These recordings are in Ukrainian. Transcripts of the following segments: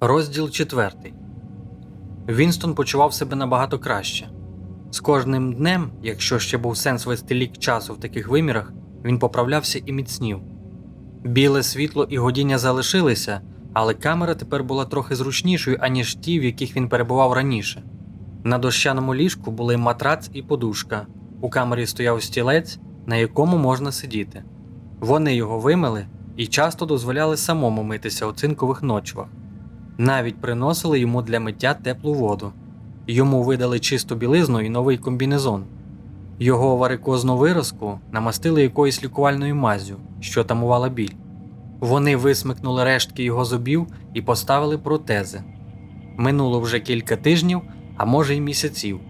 Розділ 4. Вінстон почував себе набагато краще. З кожним днем, якщо ще був сенс вести лік часу в таких вимірах, він поправлявся і міцнів. Біле світло і годіння залишилися, але камера тепер була трохи зручнішою, аніж ті, в яких він перебував раніше. На дощаному ліжку були матрац і подушка. У камері стояв стілець, на якому можна сидіти. Вони його вимили і часто дозволяли самому митися у цинкових ночвах. Навіть приносили йому для миття теплу воду. Йому видали чисту білизну і новий комбінезон. Його варикозну виразку намастили якоюсь лікувальною маззю, що тамувала біль. Вони висмикнули рештки його зубів і поставили протези. Минуло вже кілька тижнів, а може й місяців.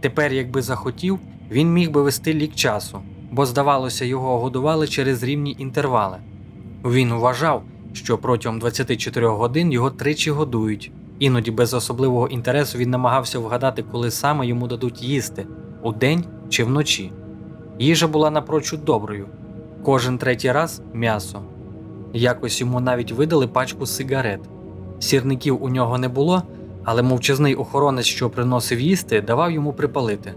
Тепер, якби захотів, він міг би вести лік часу, бо, здавалося, його годували через рівні інтервали. Він вважав, що протягом 24 годин його тричі годують. Іноді без особливого інтересу він намагався вгадати, коли саме йому дадуть їсти удень чи вночі. Їжа була напрочуд доброю. Кожен третій раз м'ясо. Якось йому навіть видали пачку сигарет. Сірників у нього не було, але мовчазний охоронець, що приносив їсти, давав йому припалити.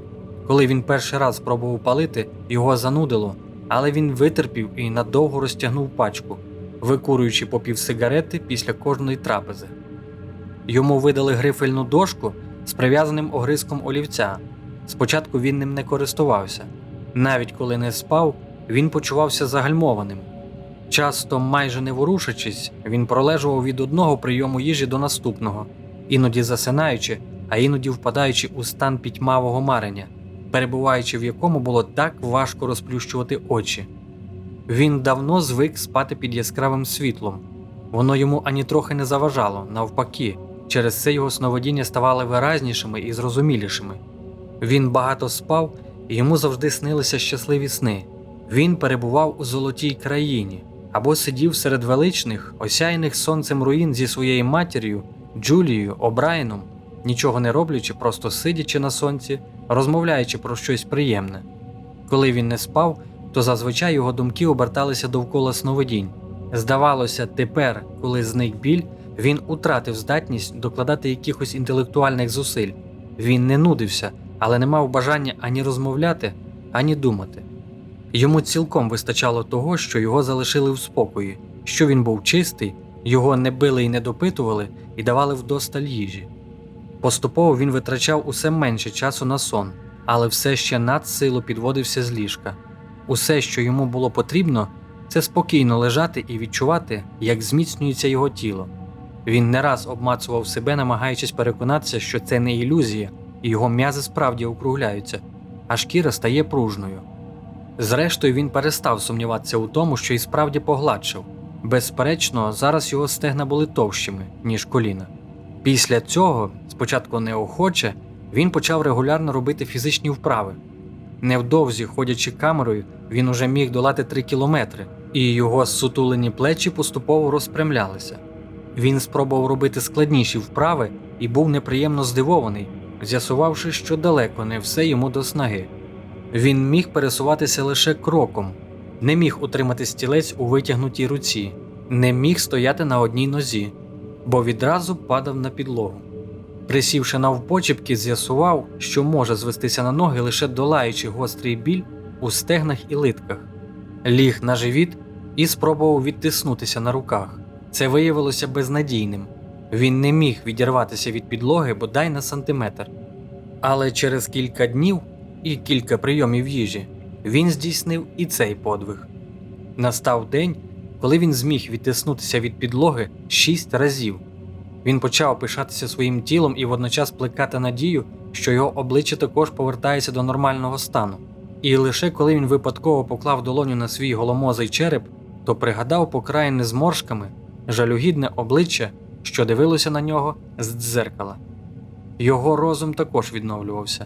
Коли він перший раз спробував палити, його занудило, але він витерпів і надовго розтягнув пачку, викурюючи по пів сигарети після кожної трапези. Йому видали грифельну дошку з прив'язаним огризком олівця. Спочатку він ним не користувався. Навіть коли не спав, він почувався загальмованим. Часто, майже не ворушачись, він пролежував від одного прийому їжі до наступного, іноді засинаючи, а іноді впадаючи у стан пітьмавого марення, перебуваючи в якому було так важко розплющувати очі. Він давно звик спати під яскравим світлом. Воно йому ані трохи не заважало, навпаки, через це його сновидіння ставали виразнішими і зрозумілішими. Він багато спав, і йому завжди снилися щасливі сни. Він перебував у золотій країні або сидів серед величних, осяяних сонцем руїн зі своєю матір'ю, Джулією, Обрайном, нічого не роблячи, просто сидячи на сонці, розмовляючи про щось приємне. Коли він не спав, то зазвичай його думки оберталися довкола сновидінь. Здавалося, тепер, коли зник біль, він утратив здатність докладати якихось інтелектуальних зусиль. Він не нудився, але не мав бажання ані розмовляти, ані думати. Йому цілком вистачало того, що його залишили в спокої, що він був чистий, його не били і не допитували і давали вдосталь їжі. Поступово він витрачав усе менше часу на сон, але все ще надсилу підводився з ліжка. Усе, що йому було потрібно, це спокійно лежати і відчувати, як зміцнюється його тіло. Він не раз обмацував себе, намагаючись переконатися, що це не ілюзія, і його м'язи справді округляються, а шкіра стає пружною. Зрештою, він перестав сумніватися у тому, що і справді погладшив. Безперечно, зараз його стегна були товщими, ніж коліна. Після цього, спочатку неохоче, він почав регулярно робити фізичні вправи. Невдовзі, ходячи камерою, він уже міг долати 3 кілометри, і його сутулені плечі поступово розпрямлялися. Він спробував робити складніші вправи і був неприємно здивований, з'ясувавши, що далеко не все йому до снаги. Він міг пересуватися лише кроком, не міг утримати стілець у витягнутій руці, не міг стояти на одній нозі, бо відразу падав на підлогу. Присівши навпочепки, з'ясував, що може звестися на ноги, лише долаючи гострий біль у стегнах і литках, ліг на живіт і спробував відтиснутися на руках. Це виявилося безнадійним. Він не міг відірватися від підлоги бодай на сантиметр. Але через кілька днів і кілька прийомів їжі він здійснив і цей подвиг. Настав день, коли він зміг відтиснутися від підлоги шість разів. Він почав пишатися своїм тілом і водночас плекати надію, що його обличчя також повертається до нормального стану. І лише коли він випадково поклав долоню на свій голомозий череп, то пригадав покраєне зморшками жалюгідне обличчя, що дивилося на нього з дзеркала. Його розум також відновлювався.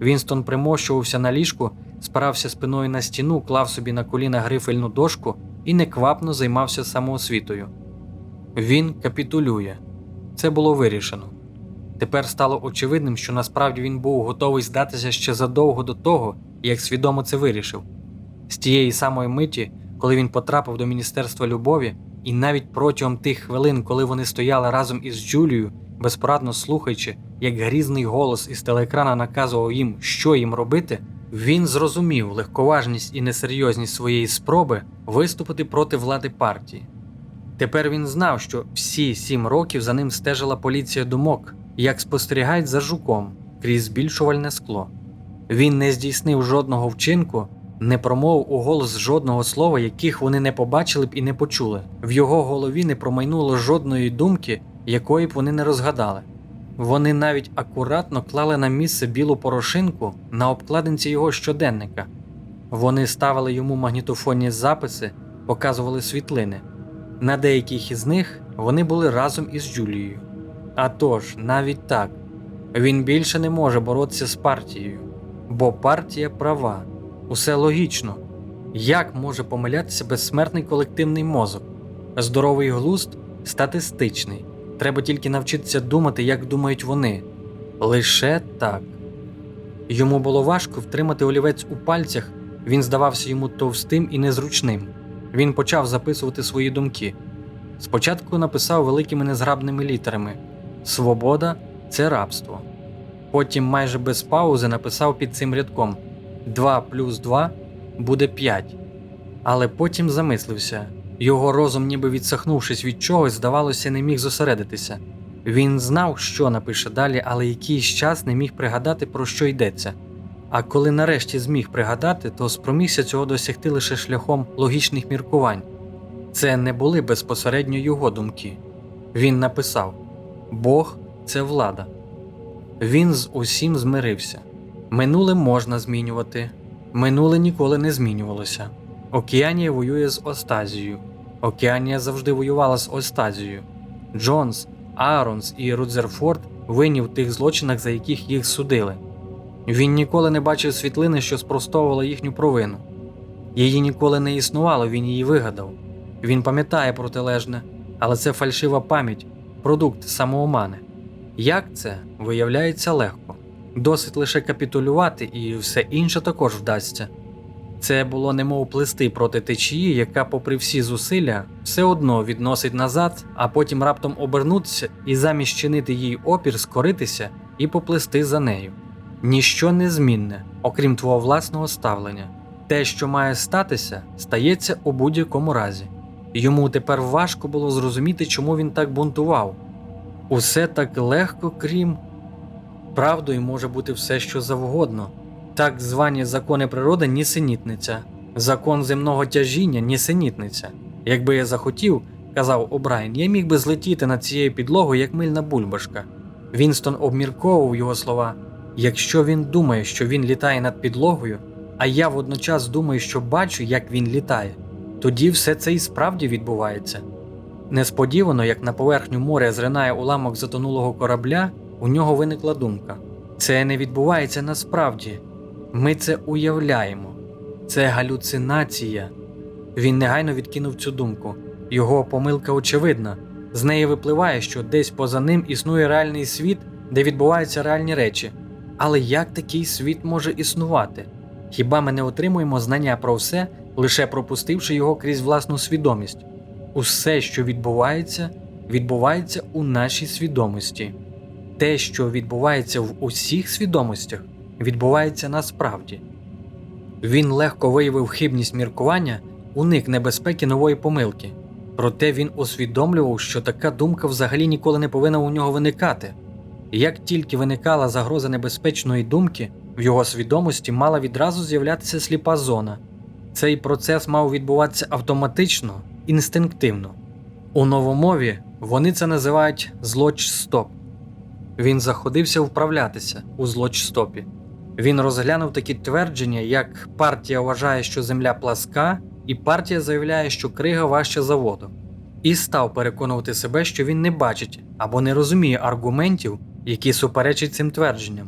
Вінстон примощувався на ліжку, спирався спиною на стіну, клав собі на коліна грифельну дошку і неквапно займався самоосвітою. Він капітулює. Це було вирішено. Тепер стало очевидним, що насправді він був готовий здатися ще задовго до того, як свідомо це вирішив. З тієї самої миті, коли він потрапив до Міністерства любові, і навіть протягом тих хвилин, коли вони стояли разом із Джулією, безпорадно слухаючи, як грізний голос із телеекрана наказував їм, що їм робити, він зрозумів легковажність і несерйозність своєї спроби виступити проти влади партії. Тепер він знав, що всі сім років за ним стежила поліція думок, як спостерігають за жуком крізь збільшувальне скло. Він не здійснив жодного вчинку, не промовив у голос жодного слова, яких вони не побачили б і не почули. В його голові не промайнуло жодної думки, якої б вони не розгадали. Вони навіть акуратно клали на місце білу порошинку на обкладинці його щоденника. Вони ставили йому магнітофонні записи, показували світлини. На деяких із них вони були разом із Джулією. А тож, навіть так, він більше не може боротися з партією, бо партія права. Усе логічно. Як може помилятися безсмертний колективний мозок? Здоровий глузд статистичний. Треба тільки навчитися думати, як думають вони. Лише так. Йому було важко втримати олівець у пальцях, він здавався йому товстим і незручним. Він почав записувати свої думки. Спочатку написав великими незграбними літерами Свобода це рабство. Потім майже без паузи написав під цим рядком 2 плюс 2 буде 5. Але потім замислився. Його розум, ніби відсахнувшись від чогось, здавалося, не міг зосередитися. Він знав, що напише далі, але якийсь час не міг пригадати, про що йдеться. А коли нарешті зміг пригадати, то спромігся цього досягти лише шляхом логічних міркувань. Це не були безпосередньо його думки. Він написав: Бог це влада. Він з усім змирився. Минуле можна змінювати, минуле ніколи не змінювалося. Океанія воює з Остазією. Океанія завжди воювала з Остазією. Джонс, Ааронс і Рудзерфорд винні в тих злочинах, за яких їх судили. Він ніколи не бачив світлини, що спростовувала їхню провину. Її ніколи не існувало, він її вигадав. Він пам'ятає протилежне, але це фальшива пам'ять, продукт самоомани. Як це виявляється легко. Досить лише капітулювати, і все інше також вдасться. Це було немов плисти проти течії, яка, попри всі зусилля, все одно відносить назад, а потім раптом обернутися і замість чинити їй опір, скоритися і поплисти за нею. Ніщо не змінне, окрім твого власного ставлення. Те, що має статися, стається у будь-якому разі. Йому тепер важко було зрозуміти, чому він так бунтував. Усе так легко, крім правдою може бути все, що завгодно. Так звані закони природи нісенітниця, закон земного тяжіння нісенітниця. Якби я захотів, казав О'Брайен, я міг би злетіти над цією підлогою, як мильна бульбашка. Вінстон обмірковував його слова. Якщо він думає, що він літає над підлогою, а я водночас думаю, що бачу, як він літає, тоді все це і справді відбувається. Несподівано, як на поверхню моря зринає уламок затонулого корабля, у нього виникла думка: це не відбувається насправді. Ми це уявляємо, це галюцинація. Він негайно відкинув цю думку. Його помилка очевидна. З неї випливає, що десь поза ним існує реальний світ, де відбуваються реальні речі. Але як такий світ може існувати? Хіба ми не отримуємо знання про все, лише пропустивши його крізь власну свідомість? Усе, що відбувається, відбувається у нашій свідомості. Те, що відбувається в усіх свідомостях, відбувається насправді. Він легко виявив хибність міркування, уник небезпеки нової помилки. Проте він усвідомлював, що така думка взагалі ніколи не повинна у нього виникати. Як тільки виникала загроза небезпечної думки, в його свідомості мала відразу з'являтися сліпа зона. Цей процес мав відбуватися автоматично, інстинктивно. У новомові вони це називають злоч-стоп. Він заходився вправлятися у злоч-стопі. Він розглянув такі твердження, як партія вважає, що земля пласка, і партія заявляє, що крига важча за воду, і став переконувати себе, що він не бачить або не розуміє аргументів, які суперечать цим твердженням.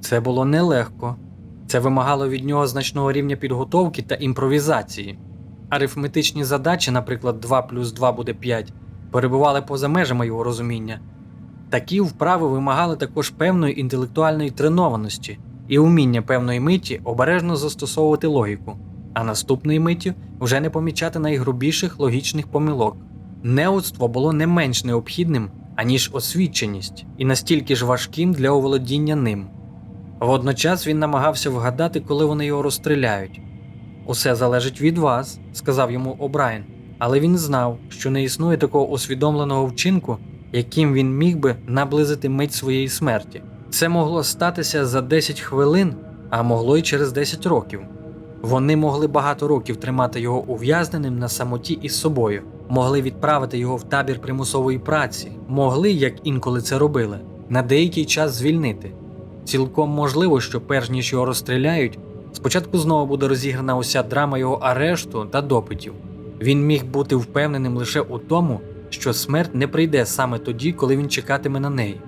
Це було нелегко, це вимагало від нього значного рівня підготовки та імпровізації. Арифметичні задачі, наприклад, 2 плюс 2 буде 5, перебували поза межами його розуміння. Такі вправи вимагали також певної інтелектуальної тренованості і уміння певної миті обережно застосовувати логіку, а наступної миті вже не помічати найгрубіших логічних помилок. Неудство було не менш необхідним, аніж освіченість, і настільки ж важким для оволодіння ним. Водночас він намагався вгадати, коли вони його розстріляють. Усе залежить від вас, сказав йому О'Брайен, але він знав, що не існує такого усвідомленого вчинку, яким він міг би наблизити мить своєї смерті. Це могло статися за 10 хвилин, а могло й через 10 років. Вони могли багато років тримати його ув'язненим на самоті із собою, могли відправити його в табір примусової праці, могли, як інколи це робили, на деякий час звільнити. Цілком можливо, що перш ніж його розстріляють, спочатку знову буде розіграна уся драма його арешту та допитів. Він міг бути впевненим лише у тому, що смерть не прийде саме тоді, коли він чекатиме на неї.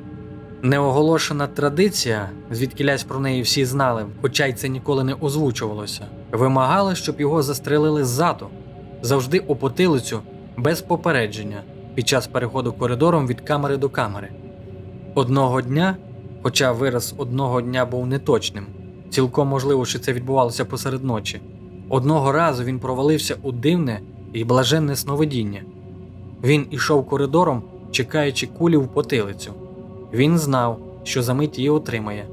Неоголошена традиція, звідкілясь про неї всі знали, хоча й це ніколи не озвучувалося, вимагала, щоб його застрелили ззаду, завжди у потилицю, без попередження, під час переходу коридором від камери до камери. Одного дня, хоча вираз одного дня був неточним, цілком можливо, що це відбувалося посеред ночі. Одного разу він провалився у дивне і блаженне сновидіння. Він ішов коридором, чекаючи кулі в потилицю. Він знав, що за мить її отримає.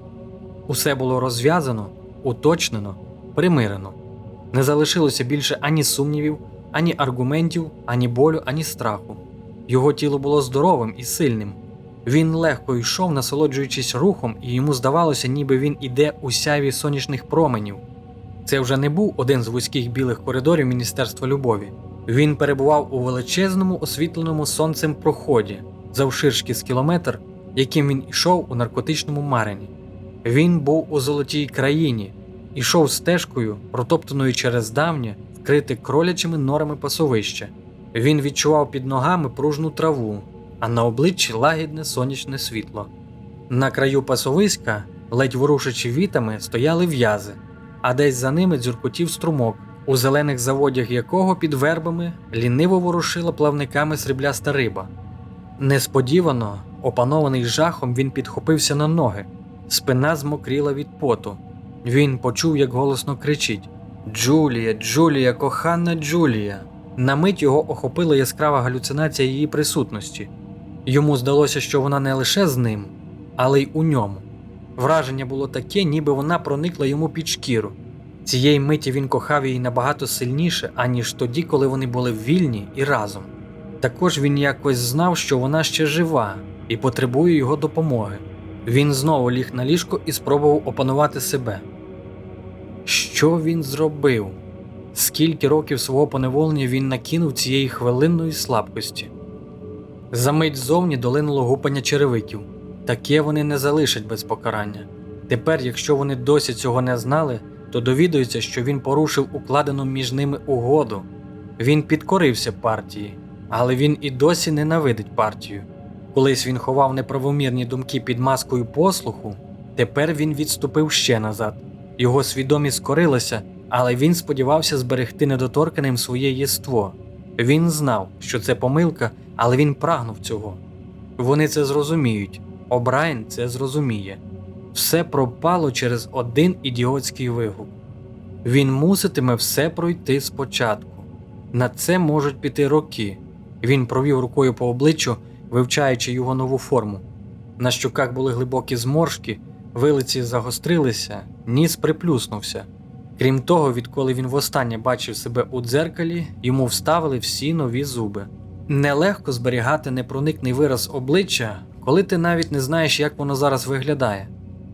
Усе було розв'язано, уточнено, примирено. Не залишилося більше ані сумнівів, ані аргументів, ані болю, ані страху. Його тіло було здоровим і сильним. Він легко йшов, насолоджуючись рухом, і йому здавалося, ніби він іде у сяйві сонячних променів. Це вже не був один з вузьких білих коридорів Міністерства любові. Він перебував у величезному освітленому сонцем проході, завширшки з кілометр, яким він ішов у наркотичному марені. Він був у золотій країні, ішов стежкою, протоптаною через давнє, вкрите кролячими норами пасовище. Він відчував під ногами пружну траву, а на обличчі лагідне сонячне світло. На краю пасовиська, ледь ворушачи вітами, стояли в'язи, а десь за ними дзюркотів струмок, у зелених заводях якого під вербами ліниво ворушила плавниками срібляста риба. Несподівано, опанований жахом, він підхопився на ноги, спина змокріла від поту. Він почув, як голосно кричить: Джулія, Джулія, кохана Джулія. На мить його охопила яскрава галюцинація її присутності. Йому здалося, що вона не лише з ним, але й у ньому. Враження було таке, ніби вона проникла йому під шкіру. Цієї миті він кохав її набагато сильніше, аніж тоді, коли вони були вільні і разом. Також він якось знав, що вона ще жива і потребує його допомоги. Він знову ліг на ліжко і спробував опанувати себе. Що він зробив? Скільки років свого поневолення він накинув цієї хвилинної слабкості? Замить зовні долинуло гупання черевиків. Таке вони не залишать без покарання. Тепер, якщо вони досі цього не знали, то довідуються, що він порушив укладену між ними угоду. Він підкорився партії, але він і досі ненавидить партію. Колись він ховав неправомірні думки під маскою послуху, тепер він відступив ще назад. Його свідомість скорилася, але він сподівався зберегти недоторканим своє єство. Він знав, що це помилка, але він прагнув цього. Вони це зрозуміють. Обрайн це зрозуміє. Все пропало через один ідіотський вигук. Він муситиме все пройти спочатку. На це можуть піти роки. Він провів рукою по обличчю, вивчаючи його нову форму. На щоках були глибокі зморшки, вилиці загострилися, ніс приплюснувся. Крім того, відколи він востаннє бачив себе у дзеркалі, йому вставили всі нові зуби. Нелегко зберігати непроникний вираз обличчя, коли ти навіть не знаєш, як воно зараз виглядає.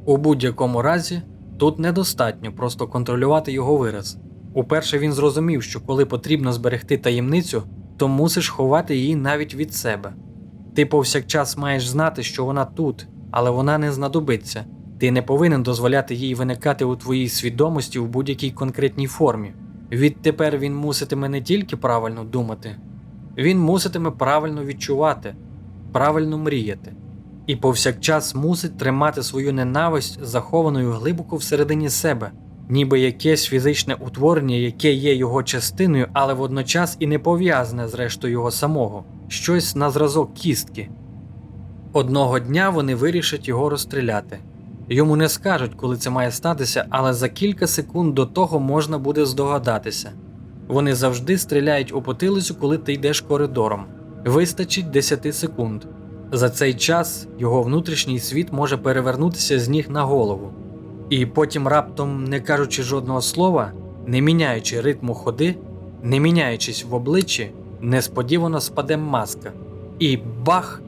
У будь-якому разі, тут недостатньо просто контролювати його вираз. Уперше він зрозумів, що коли потрібно зберегти таємницю, то мусиш ховати її навіть від себе. Ти повсякчас маєш знати, що вона тут, але вона не знадобиться. Ти не повинен дозволяти їй виникати у твоїй свідомості в будь-якій конкретній формі. Відтепер він муситиме не тільки правильно думати, він муситиме правильно відчувати, правильно мріяти, і повсякчас мусить тримати свою ненависть захованою глибоко всередині себе, ніби якесь фізичне утворення, яке є його частиною, але водночас і не пов'язане з рештою його самого, щось на зразок кістки. Одного дня вони вирішать його розстріляти. Йому не скажуть, коли це має статися, але за кілька секунд до того можна буде здогадатися. Вони завжди стріляють у потилицю, коли ти йдеш коридором. Вистачить 10 секунд. За цей час його внутрішній світ може перевернутися з ніг на голову. І потім, раптом, не кажучи жодного слова, не міняючи ритму ходи, не міняючись в обличчі, несподівано спаде маска. І бах!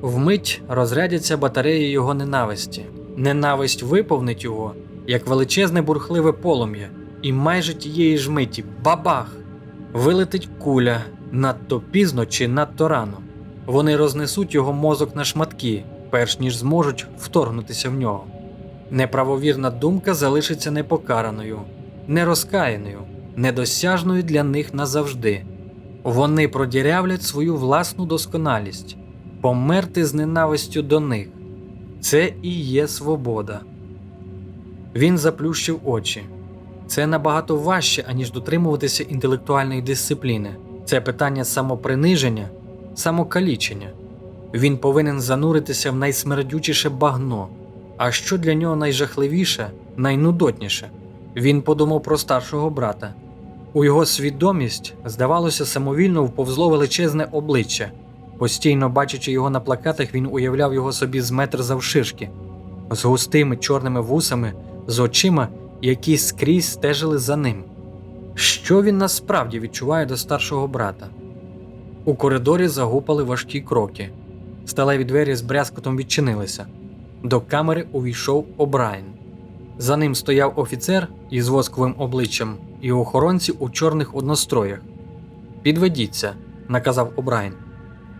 Вмить розрядяться батареї його ненависті. Ненависть виповнить його, як величезне бурхливе полум'я, і майже тієї ж миті бабах! Вилетить куля надто пізно чи надто рано. Вони рознесуть його мозок на шматки, перш ніж зможуть вторгнутися в нього. Неправовірна думка залишиться непокараною, нерозкаяною, недосяжною для них назавжди. Вони продірявлять свою власну досконалість, померти з ненавистю до них. Це і є свобода. Він заплющив очі. Це набагато важче, аніж дотримуватися інтелектуальної дисципліни. Це питання самоприниження, самокалічення. Він повинен зануритися в найсмердючіше багно. А що для нього найжахливіше, найнудотніше? Він подумав про старшого брата. У його свідомість, здавалося, самовільно вповзло величезне обличчя. Постійно бачачи його на плакатах, він уявляв його собі з метр завширшки, з густими чорними вусами, з очима, які скрізь стежили за ним. Що він насправді відчуває до старшого брата? У коридорі загупали важкі кроки. Сталеві двері з брязкотом відчинилися. До камери увійшов Обрайн. За ним стояв офіцер із восковим обличчям і охоронці у чорних одностроях. Підведіться, наказав Обрайн.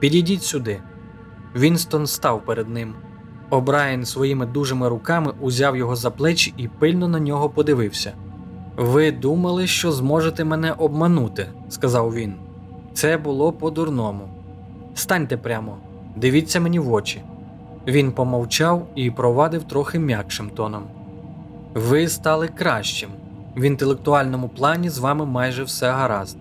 Підійдіть сюди. Вінстон став перед ним. Обрайн своїми дужими руками узяв його за плечі і пильно на нього подивився. Ви думали, що зможете мене обманути, сказав він. Це було по-дурному. Станьте прямо, дивіться мені в очі. Він помовчав і провадив трохи м'якшим тоном. Ви стали кращим. В інтелектуальному плані з вами майже все гаразд.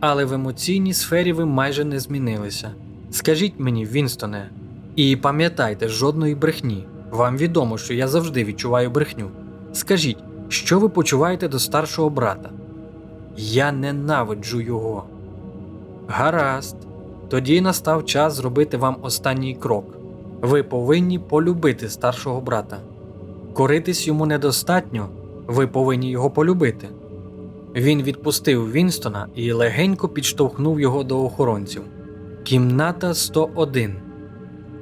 Але в емоційній сфері ви майже не змінилися. Скажіть мені, Вінстоне, і пам'ятайте жодної брехні. Вам відомо, що я завжди відчуваю брехню. Скажіть, що ви почуваєте до старшого брата? Я ненавиджу його. Гаразд. Тоді настав час зробити вам останній крок. Ви повинні полюбити старшого брата. Коритись йому недостатньо, ви повинні його полюбити. Він відпустив Вінстона і легенько підштовхнув його до охоронців. Кімната 101,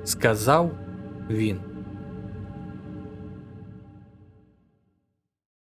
сказав він.